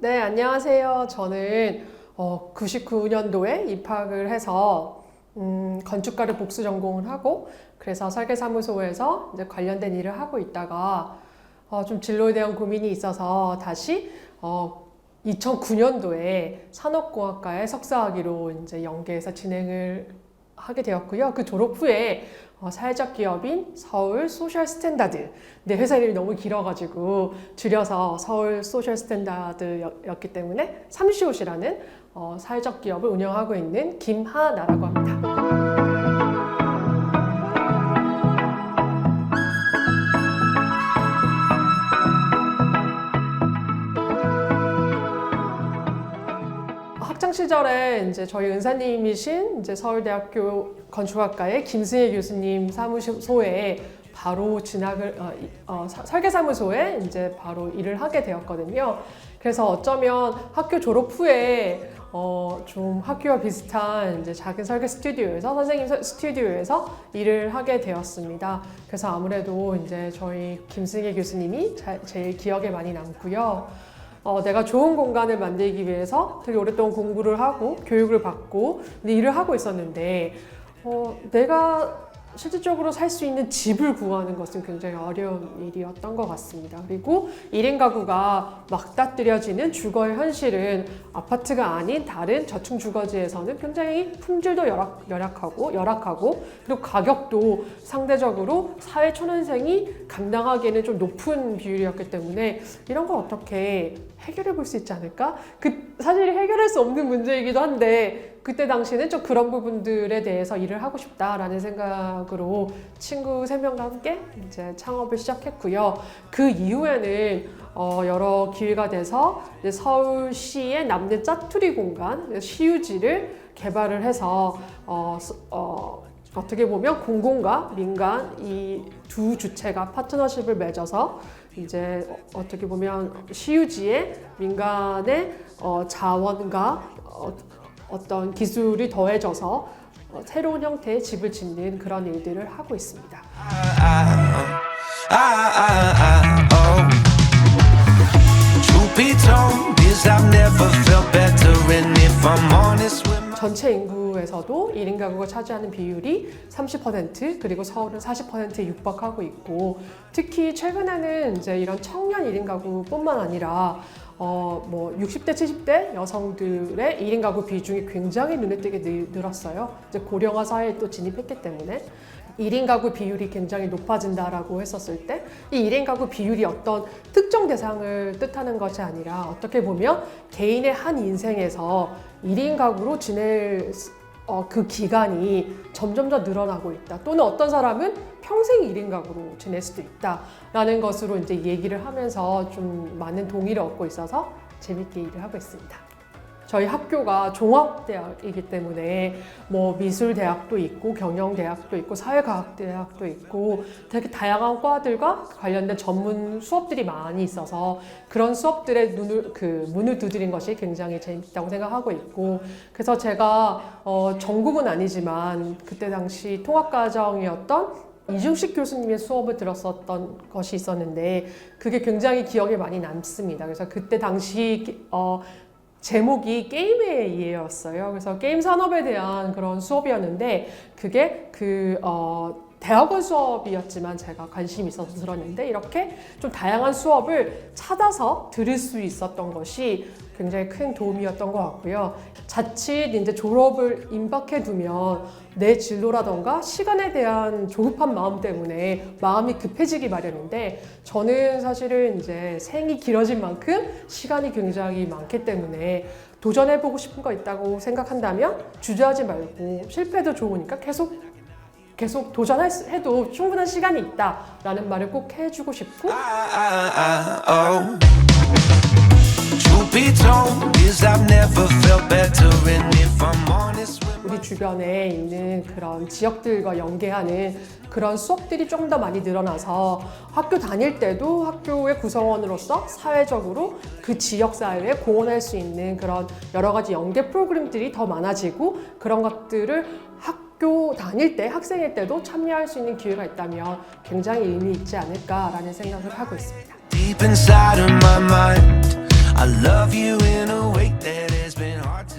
네, 안녕하세요. 저는 어, 99년도에 입학을 해서 음, 건축가를 복수 전공을 하고 그래서 설계사무소에서 이제 관련된 일을 하고 있다가 어, 좀 진로에 대한 고민이 있어서 다시 어, 2009년도에 산업공학과에 석사학위로 이제 연계해서 진행을 하게 되었고요. 그 졸업 후에 어, 사회적 기업인 서울 소셜 스탠다드. 네, 회사 이름이 너무 길어가지고 줄여서 서울 소셜 스탠다드였기 때문에 삼시옷이라는 어, 사회적 기업을 운영하고 있는 김하나라고 합니다. 학창 시절에 이제 저희 은사님이신 이제 서울대학교 건축학과의 김승혜 교수님 사무소에 바로 진학을 어, 이- 어, 사- 설계 사무소에 이제 바로 일을 하게 되었거든요. 그래서 어쩌면 학교 졸업 후에 어, 좀 학교와 비슷한 이제 작은 설계 스튜디오에서 선생님 서- 스튜디오에서 일을 하게 되었습니다. 그래서 아무래도 이제 저희 김승혜 교수님이 자- 제일 기억에 많이 남고요. 어, 내가 좋은 공간을 만들기 위해서 되게 오랫동안 공부를 하고 교육을 받고 일을 하고 있었는데 어, 내가 실질적으로 살 수 있는 집을 구하는 것은 굉장히 어려운 일이었던 것 같습니다. 그리고 1인 가구가 맞닥뜨려지는 주거의 현실은 아파트가 아닌 다른 저층 주거지에서는 굉장히 품질도 열악, 열악하고 열악하고 그리고 가격도 상대적으로 사회 초년생이 감당하기에는 좀 높은 비율이었기 때문에 이런 걸 어떻게 해결해 볼 수 있지 않을까? 그 사실 해결할 수 없는 문제이기도 한데 그때 당시에는 좀 그런 부분들에 대해서 일을 하고 싶다라는 생각으로 친구 세 명과 함께 이제 창업을 시작했고요. 그 이후에는 어, 여러 기회가 돼서 이제 서울시에 남는 짜투리 공간 시유지를 개발을 해서 어, 스- 어, 어떻게 보면 공공과 민간 이 두 주체가 파트너십을 맺어서 이제 어- 어떻게 보면 시유지에 민간의 어, 자원과 어, 어떤 기술이 더해져서 어, 새로운 형태의 집을 짓는 그런 일들을 하고 있습니다. 전체 인구에서도 1인 가구가 차지하는 비율이 30% 그리고 서울은 40%에 육박하고 있고 특히 최근에는 이제 이런 청년 1인 가구뿐만 아니라 어, 뭐 60대, 70대 여성들의 1인 가구 비중이 굉장히 눈에 띄게 늘- 늘었어요. 이제 고령화 사회에 또 진입했기 때문에 1인 가구 비율이 굉장히 높아진다라고 했었을 때 이 1인 가구 비율이 어떤 특정 대상을 뜻하는 것이 아니라 어떻게 보면 개인의 한 인생에서 1인 가구로 지낼 수- 어, 그 기간이 점점 더 늘어나고 있다. 또는 어떤 사람은 평생 1인 가구로 지낼 수도 있다라는 것으로 이제 얘기를 하면서 좀 많은 동의를 얻고 있어서 재밌게 일을 하고 있습니다. 저희 학교가 종합대학이기 때문에 뭐 미술대학도 있고 경영대학도 있고 사회과학대학도 있고 되게 다양한 과들과 관련된 전문 수업들이 많이 있어서 그런 수업들의 눈을 그 문을 두드린 것이 굉장히 재밌다고 생각하고 있고 그래서 제가 어 전공은 아니지만 그때 당시 통합과정이었던 이중식 교수님의 수업을 들었었던 것이 있었는데 그게 굉장히 기억에 많이 남습니다. 그래서 그때 당시 어 제목이 게임의 이해였어요. 그래서 게임 산업에 대한 그런 수업이었는데 그게 그 어, 대학원 수업이었지만 제가 관심이 있어서 들었는데 이렇게 좀 다양한 수업을 찾아서 들을 수 있었던 것이 굉장히 큰 도움이었던 것 같고요. 자칫 이제 졸업을 임박해 두면 내 진로라던가 시간에 대한 조급한 마음 때문에 마음이 급해지기 마련인데 저는 사실은 이제 생이 길어진 만큼 시간이 굉장히 많기 때문에 도전해보고 싶은 거 있다고 생각한다면 주저하지 말고 실패도 좋으니까 계속 계속 도전해도 충분한 시간이 있다라는 말을 꼭 해주고 싶고. if I'm honest with 우리 주변에 있는 그런 지역들과 연계하는 그런 수업들이 좀 더 많이 늘어나서 학교 다닐 때도 학교의 구성원으로서 사회적으로 그 지역 사회에 공헌할 수 있는 그런 여러 가지 연계 프로그램들이 더 많아지고 그런 것들을 학 학교 다닐 때 학생일 때도 참여할 수 있는 기회가 있다면 굉장히 의미 있지 않을까라는 생각을 하고 있습니다. Deep inside of my mind, I love you in a way that has been hard to